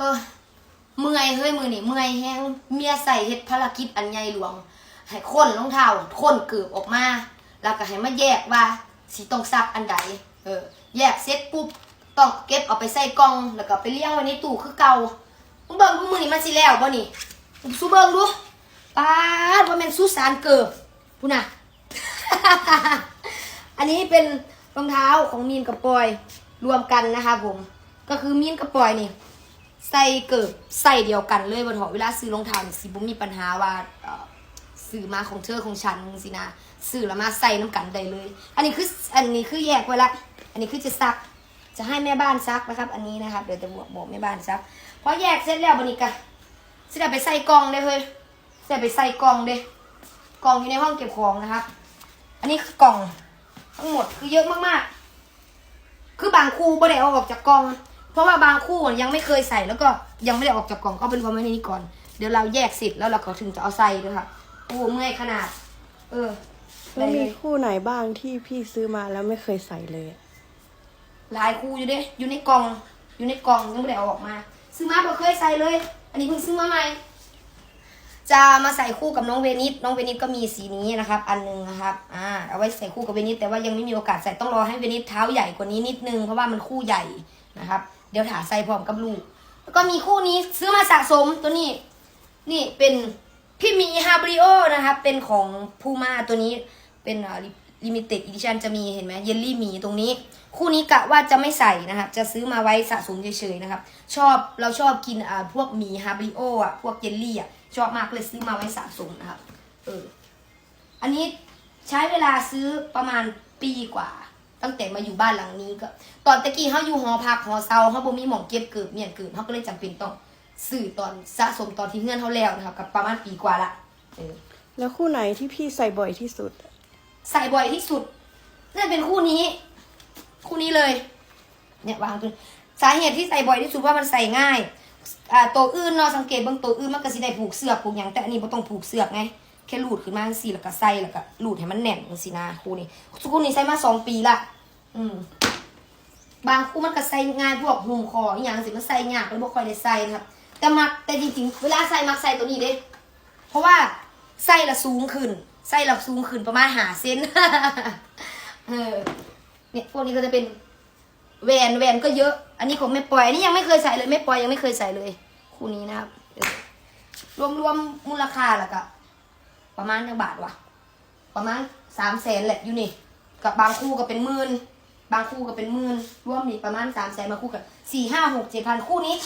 เออเมื่อยเฮ้ยมือนี่เมื่อยแห้งเมียใส่เฮ็ดภารกิจอันใหญ่หลวง ให้ค้นรองเท้าค้นเกือบออกมา แล้วก็ให้มาแยกว่าสิต้องซักอันใดเออ แยกเสร็จปุ๊บต้องเก็บเอาไปใส่กล่อง แล้วก็ไปเลี้ยงไว้ในตู้คือเก่ามึงเบิ่งดูมือนี่มันสิแล้วบ่นี่สู้เบิ่งดูป้าดว่าแม่นสุสานเกิบพูน่ะ อันนี้เป็นรองเท้าของมีนกับปอยรวมกันนะคะผม ก็คือมีนกับปอยนี่ ใส่เกิบใส่เดียวกันเลยบนหอเวลาซื้อรองเท้านี่สิบุมีปัญหาว่าเอ่อซื้อมาของเธอของฉันสินะซื้อแล้วมาใส่น้ำกันได้เลย อันนี้คืออันนี้คือแยกไว้ละ อันนี้คือจะซัก จะให้แม่บ้านซักนะครับ อันนี้นะครับเดี๋ยวจะบอกบอกแม่บ้านซักพอแยกเสร็จแล้วบันนี้กะสิได้ไปใส่กล่องได้เลยสิได้ไปใส่กล่องเด้กล่องอยู่ในห้องเก็บของนะครับ อันนี้คือกล่องทั้งหมดคือเยอะมากๆ คือบางคู่ไม่ได้เอาออกจากกล่อง เพราะว่าบางคู่ยังไม่เคยใส่แล้วก็ยังไม่ได้ออกจากกล่องก็เป็นความไม่นี้ก่อน เดี๋ยวเราแยกเสร็จแล้วเราก็ถึงจะเอาใส่ด้วยค่ะโอ้โหเมื่อยขนาด เออแล้วมีได้เลยคู่ไหนบ้างที่พี่ซื้อมาแล้วไม่เคยใส่เลยอะหลายคู่อยู่เด้อยู่ในกล่อง อยู่ในกล่องยังไม่ได้เอาออกมา ซื้อมาบ่เคยใส่เลย อันนี้เพิ่งซื้อมาใหม่จะมาใส่คู่กับน้องเวนิสน้องเวนิสก็มีสีนี้นะครับ อันหนึงนะครับ อ่า เอาไว้ใส่คู่กับเวนิสแต่ว่ายังไม่มีโอกาสใส่ต้องรอให้เวนิสเท้าใหญ่กว่านี้นิดนึงเพราะว่ามันคู่ใหญ่นะครับ เดี๋ยวถาใส่พร้อมกับลูก แล้วก็มีคู่นี้ซื้อมาสะสมตัวนี้ นี่เป็นพี่หมีฮาบริโอนะครับ เป็นของพูม่าตัวนี้เป็นลิมิเต็ดอีดิชันจะมีเห็นไหมเยลลี่หมีตรงนี้ คู่นี้กะว่าจะไม่ใส่นะครับ จะซื้อมาไว้สะสมเฉยๆนะครับ ชอบเราชอบกินอ่าพวกหมีฮาบริโออะพวกเยลลี่อะชอบมากเลยซื้อมาไว้สะสมนะครับเอออันนี้ใช้เวลาซื้อประมาณปีกว่า ตั้งแต่มาอยู่บ้านหลังนี้ก็ ตอนตะกี้เขาอยู่หอพักหอเซาเขาบ่มีหมองเก็บเกิบเมียนเกิบเขาก็เลยจำเป็นต้องซื้อตอนสะสมตอนที่เงื่อนเขาแล้วนะครับกับประมาณปีกว่าละเออแล้วคู่ไหนที่พี่ใส่บ่อยที่สุดอะใส่บ่อยที่สุดน่าจะเป็นคู่นี้ คู่นี้เลย เนี่ยวางตัวสาเหตุที่ใส่บ่อยที่สุดว่ามันใส่ง่าย อ่าตัวอื่นเนาะสังเกตเบางตัวอื่นมันก็สิได้ผูกเสือกผูกหยังแต่อันนี้บ่ต้องผูกเสือกไง แค่หลูดขึ้นมาจังซี่แล้วก็ใส่แล้วก็หลูดให้มันแน่นจังซี่นะคู่นี้คู่นี้ใส่มาสองปีละอืมบางคู่มันก็ใส่ง่ายพวกหุ่มคออหย่างสิมันใส่ยากแล้วบ่ค่อยได้ใส่นะครับ แต่มักแต่จริงๆ เวลาใส่มักใส่ตัวนี้เด้เพราะว่าไส้ละสูงขึ้นไส้ละสูงขึ้นประมาณหาเซนเออเนี่ยพวกนี้ก็จะเป็นแหวนแหวนก็เยอะ อันนี้ของแม่ปอยอันนี้ยังไม่เคยใส่เลยแม่ปล่อยยังไม่เคยใส่เลย คู่นี้นะครับรวมรวมมูลค่าแล้วก็ ประมาณจังบาทวะประมาณสามแสนแหละอยู่นี่กับบางคู่ก็เป็นหมื่นบางคู่ก็เป็นหมื่นรวมนี่ประมาณสามแสนมาคู่กับสี่ห้าหกเจ็ดพันคู่นี้